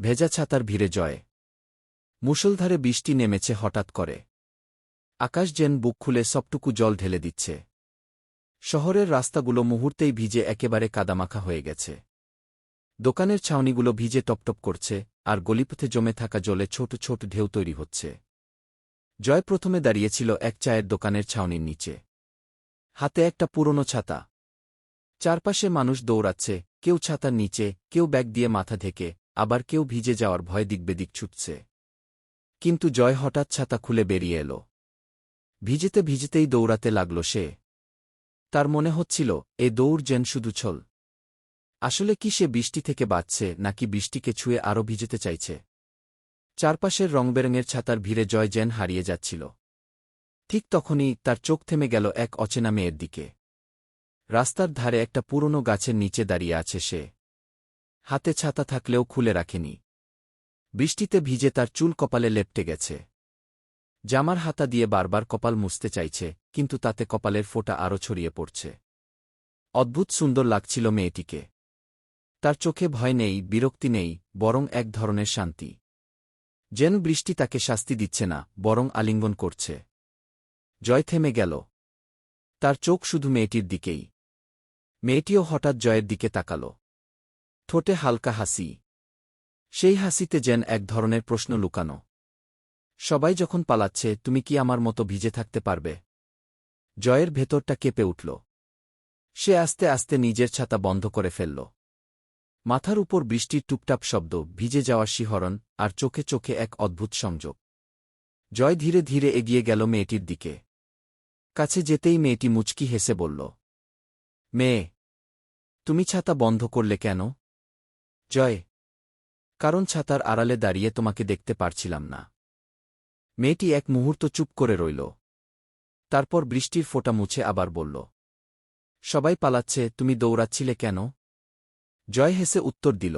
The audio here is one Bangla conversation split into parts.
ভেজা ছাতার ভিড়ে জয়। মুষলধারে বৃষ্টি নেমেছে হঠাৎ করে। আকাশ যেন বুক খুলে সবটুকু জল ঢেলে দিচ্ছে। শহরের রাস্তাগুলো মুহূর্তেই ভিজে একেবারে কাদামাখা হয়ে গেছে। দোকানের ছাউনিগুলো ভিজে টপটপ করছে আর গলিপথে জমে থাকা জলে ছোট ছোট ঢেউ তৈরি হচ্ছে। জয় প্রথমে দাঁড়িয়েছিল এক চায়ের দোকানের ছাউনির নিচে। হাতে একটা পুরনো ছাতা। চারপাশে মানুষ দৌড়াচ্ছে, কেউ ছাতার নিচে, কেউ ব্যাগ দিয়ে মাথা ঢেকে আবার কেউ ভিজে যাওয়ার ভয় দিকবেদিক ছুটছে। কিন্তু জয় হঠাৎ ছাতা খুলে বেরিয়ে এলো। ভিজেতে ভিজেতেই দৌড়াতে লাগল সে। তার মনে হচ্ছিল, এ দৌড় যেন শুধু ছল। আসলে কি সে বৃষ্টি থেকে বাঁচছে, নাকি বৃষ্টিকে ছুঁয়ে আরও ভিজেতে চাইছে? চারপাশের রংবেরঙের ছাতার ভিড়ে জয় যেন হারিয়ে যাচ্ছিল। ঠিক তখনই তার চোখ থেমে গেল এক অচেনা মেয়ের দিকে। রাস্তার ধারে একটা পুরনো গাছের নিচে দাঁড়িয়ে আছে সে। হাতে ছাতা থাকলেও খুলে রাখেনি। বৃষ্টিতে ভিজে তার চুল কপালে লেপটে গেছে। জামার হাতা দিয়ে বারবার কপাল মুছতে চাইছে, কিন্তু তাতে কপালের ফোঁটা আরও ছড়িয়ে পড়ছে। অদ্ভুত সুন্দর লাগছিল মেয়েটিকে। তার চোখে ভয় নেই, বিরক্তি নেই, বরং এক ধরনের শান্তি। যেন বৃষ্টি তাকে শাস্তি দিচ্ছে না, বরং আলিঙ্গন করছে। জয় থেমে গেল। তার চোখ শুধু মেয়েটির দিকেই। মেয়েটিও হঠাৎ জয়ের দিকে তাকাল। ঠোঁটে হালকা হাসি। সেই হাসিতে যেন এক ধরনের প্রশ্ন লুকানো। সবাই যখন পালাচ্ছে, তুমি কি আমার মতো ভিজে থাকতে পারবে? জয়ের ভেতরটা কেঁপে উঠল। সে আস্তে আস্তে নিজের ছাতা বন্ধ করে ফেলল। মাথার উপর বৃষ্টির টুপটাপ শব্দ, ভিজে যাওয়া শিহরণ আর চোখে চোখে এক অদ্ভুত সংযোগ। জয় ধীরে ধীরে এগিয়ে গেল মেয়েটির দিকে। কাছে যেতেই মেয়েটি মুচকি হেসে বলল, মেয়ে, তুমি ছাতা বন্ধ করলে কেন? জয়। কারণ ছাতার আড়ালে দাঁড়িয়ে তোমাকে দেখতে পারছিলাম না। মেয়েটি এক মুহূর্ত চুপ করে রইল। তারপর বৃষ্টির ফোঁটা মুছে আবার বলল, সবাই পালাচ্ছে, তুমি দৌড়াচ্ছিলে কেন? জয় হেসে উত্তর দিল,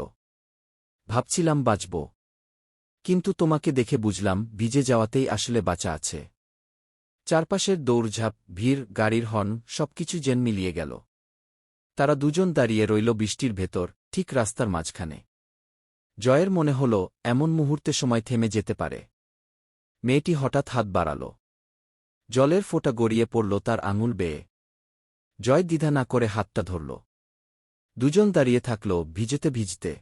ভাবছিলাম বাঁচব। কিন্তু তোমাকে দেখে বুঝলাম, ভিজে যাওয়াতেই আসলে বাঁচা আছে। চারপাশের দৌড়ঝাঁপ, ভিড়, গাড়ির হর্ন, সবকিছু যেন মিলিয়ে গেল। তারা দুজন দাঁড়িয়ে রইল বৃষ্টির ভেতর। ঠিক রাস্তার মাঝখানে। জয়ের মনে হল, এমন মুহূর্তে সময় থেমে যেতে পারে। মেয়েটি হঠাৎ হাত বাড়াল। জলের ফোঁটা গড়িয়ে পড়ল তার আঙুল বেয়ে। জয় দ্বিধা না করে হাতটা ধরল। দুজন দাঁড়িয়ে থাকল, ভিজেতে ভিজতে।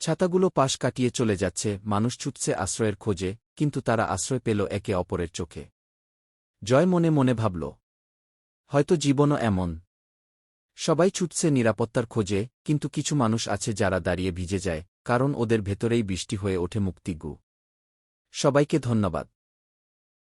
ছাতাগুলো পাশ কাটিয়ে চলে যাচ্ছে, মানুষ ছুটছে আশ্রয়ের খোঁজে, কিন্তু তারা আশ্রয় পেল একে অপরের চোখে। জয় মনে মনে ভাবল, হয়তো জীবনও এমন সবাই ছুটছে নিরাপত্তার খোঁজে, কিন্তু কিছু মানুষ আছে যারা দাঁড়িয়ে ভিজে যায়, কারণ ওদের ভেতরেই বৃষ্টি হয়ে ওঠে মুক্তিগু সবাইকে ধন্যবাদ।